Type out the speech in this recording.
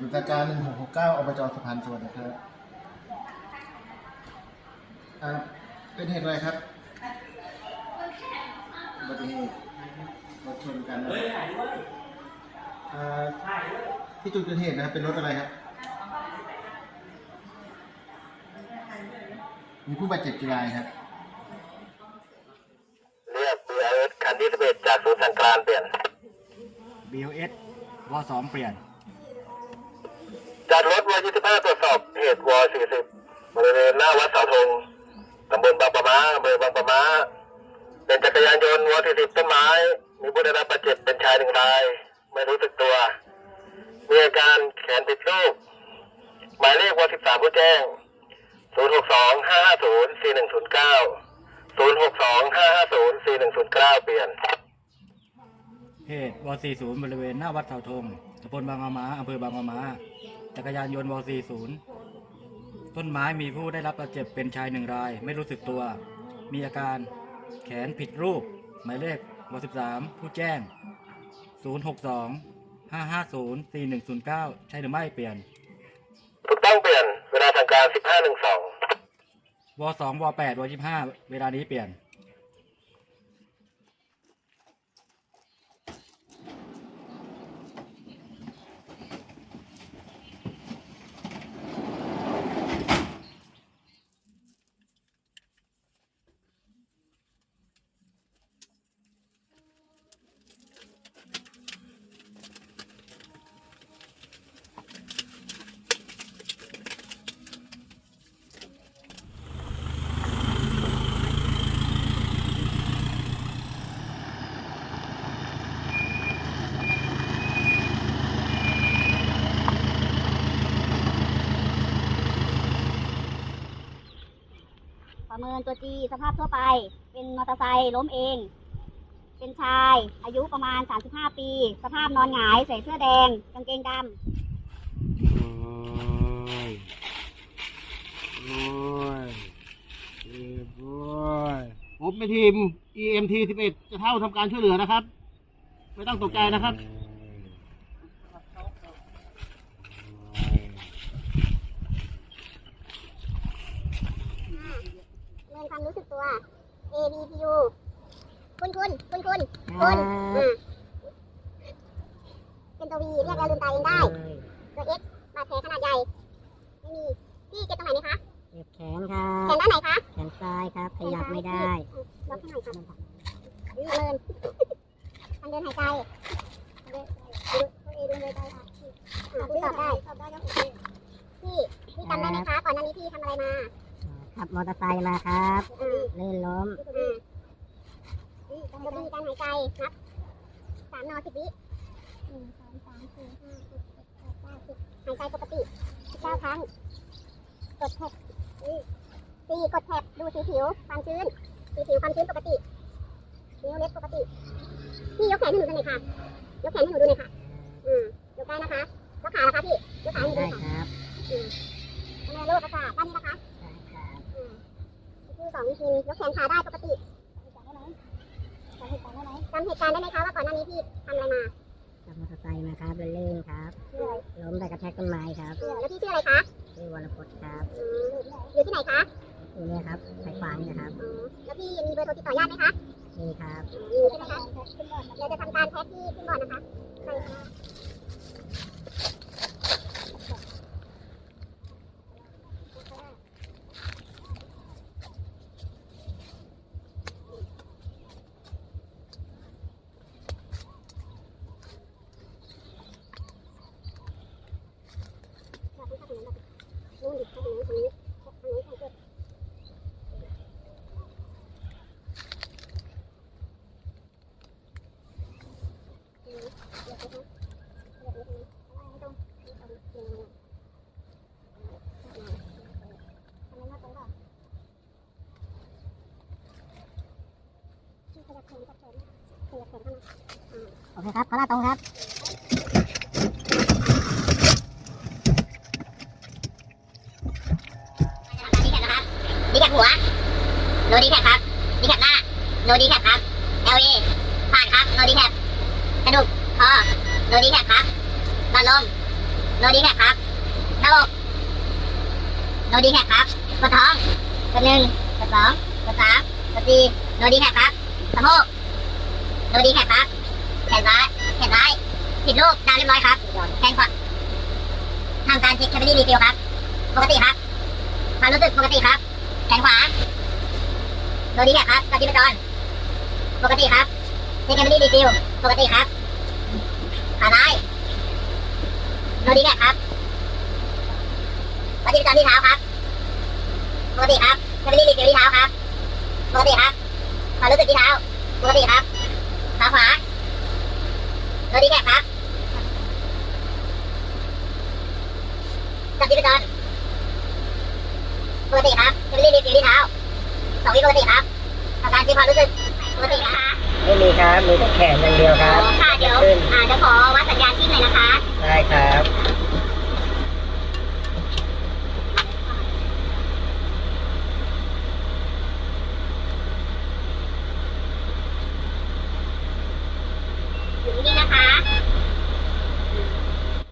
69 อบจสุพรรณสวัสดีครับอ่าเป็นเหตุอะไรครับอุบัติเหตุรถชนกันนะอ่าที่จุดเกิดเหตุนะครับ เป็นรถอะไรครับ มีผู้บาดเจ็บกี่รายครับ เรียก BRS คันที่11จากศูนย์สังกรานต์เปลี่ยน BOS วสองเปลี่ยน จัดรถวันยี่สิบห้าตรวจสอบเหตุวอสี่สิบบริเวณหน้าวัดเสาธงตำบลบางปะมาอำเภอบางปะมาเป็นจักรยานยนต์วอสี่สิบต้นไม้ มีผู้ได้รับบาดเจ็บเป็นชายหนึ่งราย ไม่รู้สึกตัว มีอาการแขนติดรูป หมายเลขวอสิบสามผู้แจ้งศูนย์หกสองห้าห้าศูนย์สี่หนึ่งศูนย์เก้าศูนย์หกสองห้าห้าศูนย์สี่หนึ่งศูนย์เก้าเปลี่ยน เหตุวอสี่ศูนย์บริเวณหน้าวัดเสาธงตำบลบางมะมาอำเภอบางมะมา จักรยานยนต์ว40 ต้นไม้มีผู้ได้รับบาดเจ็บเป็นชายหนึ่งราย ไม่รู้สึกตัว มีอาการแขนผิดรูป หมายเลขว13 ผู้แจ้ง 062 550 4109 ใช่หรือไม่เปลี่ยน ถูกต้องเปลี่ยน เวลาทางการ 1512ว2ว8ว25 เวลานี้เปลี่ยน ประเมินตัวจีสภาพทั่วไป เป็นมอเตอร์ไซค์ล้มเอง เป็นชาย อายุประมาณ 35 ปี สภาพนอนหงายใส่เสื้อแดง กางเกงดำโอ้ยโอ้ยเจ็บโอ้ยผมเป็นทีม EMT 11จะเข้าทำการช่วยเหลือนะครับ ไม่ต้องตกใจนะครับรียนความรู้สึกตัว A B P U คุณคุณคุณคุณคุณอ่าเป็นตัว V เรียกแล้วลืมตาเองได้ ตัว X บาดแผลขนาดใหญ่ ไม่มีพี่เจ็บตรงไหนไหมคะเจ็บแขนครัแขบนด้านไหนคะแขนซ้ายครับขยับไม่ได้ล็อกให้หน่อยค่ะนี่เมินทางเดินหายใจเดินดูดูเลยใจค่ะอ่าพี่ตอบได้ตอบได้ก็โอเคพี่พี่จำได้ไหมคะก่อนหน้านี้พี่ทำอะไรมา ขับมอเตอร์ไซค์มาครับอ่าลื่นล้มอ่าจะมีการหายใจนับสามนอสิบวิหนึ่งสองสามสี่ห้าหกเจ็ดแปดเก้าสิบหายใจปกติสิบเก้าครั้ง กดแท็บสี่กดแท็บดูสีผิวความชื้น สีผิวความชื้นปกตินิ้วเล็บปกติพี่ยกแขนให้หนูดูหน่อยค่ะ ยกแขนให้หนูดูหน่อยค่ะ อืมยกได้นะคะยกขาละคะพี่ ยกขาให้หนูดูได้หน่อยค่ะครับอืมทำไมโรคประสาทด้านนี้นะคะได้ครับอืม คือสองทียกแขนขาได้ปกติจำเหตุการณ์ได้ไหมจำเหตุการณ์ได้ไหมคะว่าก่อนหน้านี้พี่ทำอะไรมาขับมอเตอร์ไซค์มาครับลื่นๆครับชื่ออะไรล้มไปกระแทกต้นไม้ครับแล้วพี่ชื่ออะไรคะชื่อวรพจน์ครับอืมอยู่ที่ไหนคะอยู่เนี่ยครับไฟฟ้านี่นะครับอ๋อแล้วพี่มีเบอร์โทรติดต่อญาติไหมคะนี่ครับมีใช่ไหมคะเดี๋ยวจะทำการแพ็คที่ขึ้นบอร์ดนะคะใช่ค่ะนู่นดิทางนู้นทางนี้ทางนี้ทางเกิด โอเคครับขอลาตรงครับดีแคปนะครับดีแคปหัว โนดีแคปครับ ดีแคปหน้า โนดีแคปครับ LA ผ่านครับ โนดีแคปกระดูกคอโนดีแคปครับบาลมโนดีแคปครับหน้าอกโนดีแท็กครับกดท้องกดหนึ่งกดสองกดสามกดสี่โนดีแท็กครับ สะโพกโนดีแท็กครับแขนซ้ายแขนซ้ายผิดรูปดาวเรียบร้อยครับแขนขวาทำการเช็คแคปปี้รีฟิลครับ ปกติครับความรู้สึกปกติครับ แขนขวาโนดีแท็กครับกับที่ประจรปกติครับเช็คแคปปี้รีฟิลปกติครับขาซ้ายโนดีแท็กครับกับที่ประจรที่เท้าครับ ปกติครับแคปปี้รีฟิลที่เท้าครับ ปกติครับ สึกที่เท้าปกติครับขาขวาโรดีแคปครับจับที่ประจรปกติครับจะไม่ได้รีฟิวที่เท้าสองวิปกติครับอาการที่ความรู้สึกปกตินะคะไม่มีครับมีแต่แขนอย่างเดียวครับค่ะเดี๋ยวอ่าจะขอวัดสัญญาณที่หน่อยนะคะ ได้ครับอ่